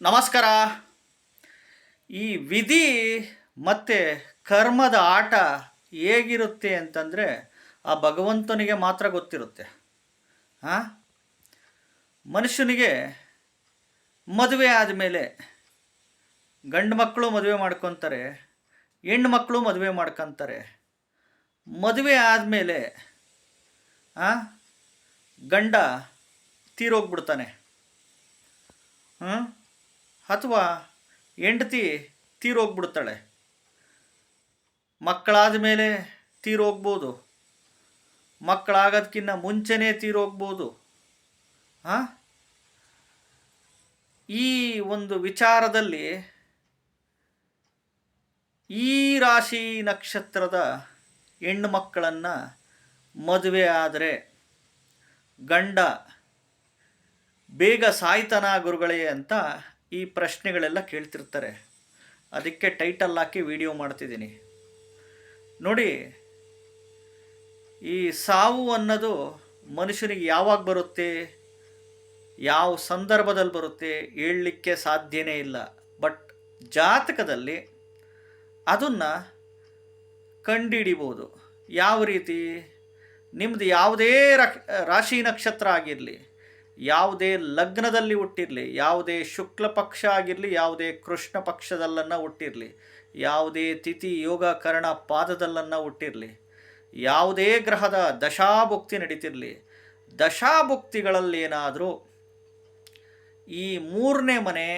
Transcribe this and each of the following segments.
ನಮಸ್ಕಾರ. ಈ ವಿಧಿ ಮತ್ತು ಕರ್ಮದ ಆಟ ಹೇಗಿರುತ್ತೆ ಅಂತಂದರೆ ಆ ಭಗವಂತನಿಗೆ ಮಾತ್ರ ಗೊತ್ತಿರುತ್ತೆ. ಹಾಂ ಮನುಷ್ಯನಿಗೆ ಮದುವೆ ಆದಮೇಲೆ ಗಂಡು ಮಕ್ಕಳು ಮದುವೆ ಮಾಡ್ಕೊತಾರೆ, ಹೆಣ್ಣು ಮಕ್ಕಳು ಮದುವೆ ಮಾಡ್ಕೊತಾರೆ. ಮದುವೆ ಆದಮೇಲೆ ಗಂಡ ತೀರೋಗ್ಬಿಡ್ತಾನೆ. ಹಾಂ ಅಥವಾ ಹೆಂಡತಿ ತೀರೋಗ್ಬಿಡ್ತಾಳೆ? ಮಕ್ಕಳಾದ ಮೇಲೆ ತೀರೋಗ್ಬೋದು. ಮಕ್ಕಳಾಗೋದಕ್ಕಿಂತ ಮುಂಚೆನೇ ತೀರೋಗ್ಬೋದು. ಹಾಂ ಈ ಒಂದು ವಿಚಾರದಲ್ಲಿ ಈ ರಾಶಿ ನಕ್ಷತ್ರದ ಹೆಣ್ಣು ಮಕ್ಕಳನ್ನು ಮದುವೆ ಆದರೆ ಗಂಡ ಬೇಗ ಸಾಯ್ತನ ಗುರುಗಳೇ ಅಂತ ಈ ಪ್ರಶ್ನೆಗಳೆಲ್ಲ ಕೇಳ್ತಿರ್ತಾರೆ. ಅದಕ್ಕೆ ಟೈಟಲ್ ಹಾಕಿ ವಿಡಿಯೋ ಮಾಡ್ತಿದ್ದೀನಿ. ನೋಡಿ, ಈ ಸಾವು ಅನ್ನೋದು ಮನುಷ್ಯನಿಗೆ ಯಾವಾಗ ಬರುತ್ತೆ? ಯಾವ ಸಂದರ್ಭದಲ್ಲಿ ಬರುತ್ತೆ? ಹೇಳಲಿಕ್ಕೆ ಸಾಧ್ಯನೇ ಇಲ್ಲ. ಬಟ್ ಜಾತಕದಲ್ಲಿ ಅದನ್ನು ಕಂಡುಹಿಡಿಬೋದು ಯಾವ ರೀತಿ? ನಿಮ್ಮದು ಯಾವುದೇ ರಾಶಿ ನಕ್ಷತ್ರ ಆಗಿರಲಿ ಯಾವುದೇ ಲಗ್ನದಲ್ಲಿ ಹುಟ್ಟಿರಲಿ, ಯಾವುದೇ ಶುಕ್ಲ ಪಕ್ಷ ಆಗಿರಲಿ, ಯಾವುದೇ ಕೃಷ್ಣ ಪಕ್ಷದಲ್ಲನ್ನು ಹುಟ್ಟಿರಲಿ, ಯಾವುದೇ ತಿಥಿ ಯೋಗ ಕರ್ಣ ಪಾದದಲ್ಲನ್ನು ಹುಟ್ಟಿರಲಿ, ಯಾವುದೇ ಗ್ರಹದ ದಶಾಭುಕ್ತಿ ನಡೀತಿರಲಿ ದಶಾಭುಕ್ತಿಗಳಲ್ಲೇನಾದರೂ ಈ ಮೂರನೇ ಮನೆ,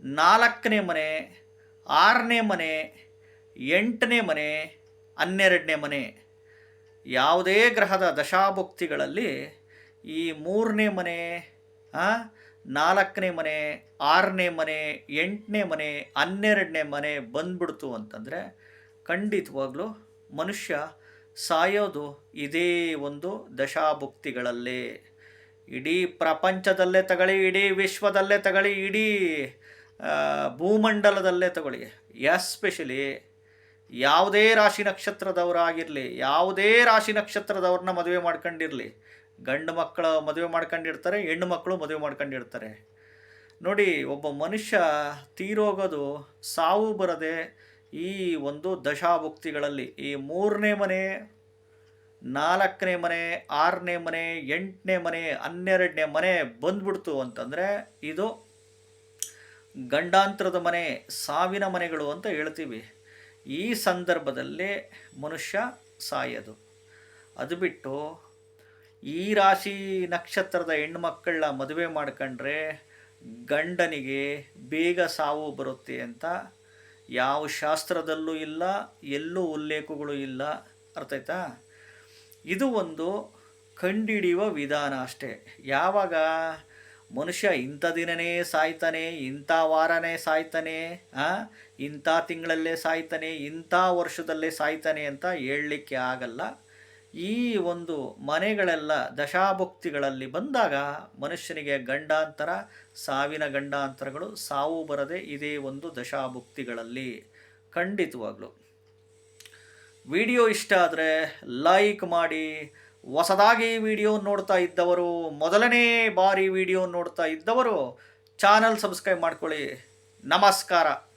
ನಾಲ್ಕನೇ ಮನೆ, ಆರನೇ ಮನೆ, ಎಂಟನೇ ಮನೆ, ಹನ್ನೆರಡನೇ ಮನೆ ಯಾವುದೇ ಗ್ರಹದ ದಶಾಭುಕ್ತಿಗಳಲ್ಲಿ ಈ ಮೂರನೇ ಮನೆ ನಾಲ್ಕನೇ ಮನೆ, ಆರನೇ ಮನೆ, ಎಂಟನೇ ಮನೆ, ಹನ್ನೆರಡನೇ ಮನೆ ಬಂದ್ಬಿಡ್ತು ಅಂತಂದರೆ ಖಂಡಿತವಾಗ್ಲೂ ಮನುಷ್ಯ ಸಾಯೋದು ಇದೇ ಒಂದು ದಶಾಭುಕ್ತಿಗಳಲ್ಲೇ. ಇಡೀ ಪ್ರಪಂಚದಲ್ಲೇ ತಗೊಳ್ಳಿ, ಇಡೀ ವಿಶ್ವದಲ್ಲೇ ತಗೊಳ್ಳಿ, ಇಡೀ ಭೂಮಂಡಲದಲ್ಲೇ ತಗೊಳ್ಳಿ. ಎಸ್ಪೆಷಲಿ ಯಾವುದೇ ರಾಶಿ ನಕ್ಷತ್ರದವರಾಗಿರಲಿ, ಯಾವುದೇ ರಾಶಿ ನಕ್ಷತ್ರದವ್ರನ್ನ ಮದುವೆ ಮಾಡ್ಕೊಂಡಿರಲಿ ಗಂಡು ಮಕ್ಕಳು ಮದುವೆ ಮಾಡ್ಕೊಂಡಿರ್ತಾರೆ, ಹೆಣ್ಣು ಮಕ್ಕಳು ಮದುವೆ ಮಾಡ್ಕೊಂಡಿರ್ತಾರೆ. ನೋಡಿ, ಒಬ್ಬ ಮನುಷ್ಯ ತೀರೋಗೋದು ಸಾವು ಬರದೆ ಈ ಒಂದು ದಶಾಭುಕ್ತಿಗಳಲ್ಲಿ, ಈ ಮೂರನೇ ಮನೆ, ನಾಲ್ಕನೇ ಮನೆ, ಆರನೇ ಮನೆ, ಎಂಟನೇ ಮನೆ, ಹನ್ನೆರಡನೇ ಮನೆ ಬಂದ್ಬಿಡ್ತು ಅಂತಂದರೆ ಇದು ಗಂಡಾಂತರದ ಮನೆ, ಸಾವಿನ ಮನೆಗಳು ಅಂತ ಹೇಳ್ತೀವಿ. ಈ ಸಂದರ್ಭದಲ್ಲಿ ಮನುಷ್ಯ ಸಾಯೋದು. ಅದು ಬಿಟ್ಟು ಈ ರಾಶಿ ನಕ್ಷತ್ರದ ಹೆಣ್ಮಕ್ಕಳನ್ನ ಮದುವೆ ಮಾಡ್ಕೊಂಡ್ರೆ ಗಂಡನಿಗೆ ಬೇಗ ಸಾವು ಬರುತ್ತೆ ಅಂತ ಯಾವ ಶಾಸ್ತ್ರದಲ್ಲೂ ಇಲ್ಲ, ಎಲ್ಲೂ ಉಲ್ಲೇಖಗಳು ಇಲ್ಲ. ಅರ್ಥ ಆಯ್ತಾ? ಇದು ಒಂದು ಕಂಡಿಡಿಯುವ ವಿಧಾನ ಅಷ್ಟೇ. ಯಾವಾಗ ಮನುಷ್ಯ ಇಂಥ ದಿನನೇ ಸಾಯ್ತಾನೆ, ಇಂಥ ವಾರನೇ ಸಾಯ್ತಾನೆ ಇಂಥ ತಿಂಗಳಲ್ಲೇ ಸಾಯ್ತಾನೆ, ಇಂಥ ವರ್ಷದಲ್ಲೇ ಸಾಯ್ತಾನೆ ಅಂತ ಹೇಳಲಿಕ್ಕೆ ಆಗಲ್ಲ. ಈ ಒಂದು ಮನೆಗಳೆಲ್ಲ ದಶಾಭುಕ್ತಿಗಳಲ್ಲಿ ಬಂದಾಗ ಮನುಷ್ಯನಿಗೆ ಗಂಡಾಂತರ, ಸಾವಿನ ಗಂಡಾಂತರಗಳು ಸಾವು ಬರದೆ ಇದೇ ಒಂದು ದಶಾಭುಕ್ತಿಗಳಲ್ಲಿ ಖಂಡಿತವಾಗ್ಲು. ವಿಡಿಯೋ ಇಷ್ಟ ಆದರೆ ಲೈಕ್ ಮಾಡಿ, ಹೊಸದಾಗಿ ವಿಡಿಯೋ ನೋಡ್ತಾ ಇದ್ದವರು, ಮೊದಲನೇ ಬಾರಿ ವಿಡಿಯೋ ನೋಡ್ತಾ ಇದ್ದವರು, ಚಾನಲ್ ಸಬ್ಸ್ಕ್ರೈಬ್ ಮಾಡ್ಕೊಳ್ಳಿ. ನಮಸ್ಕಾರ.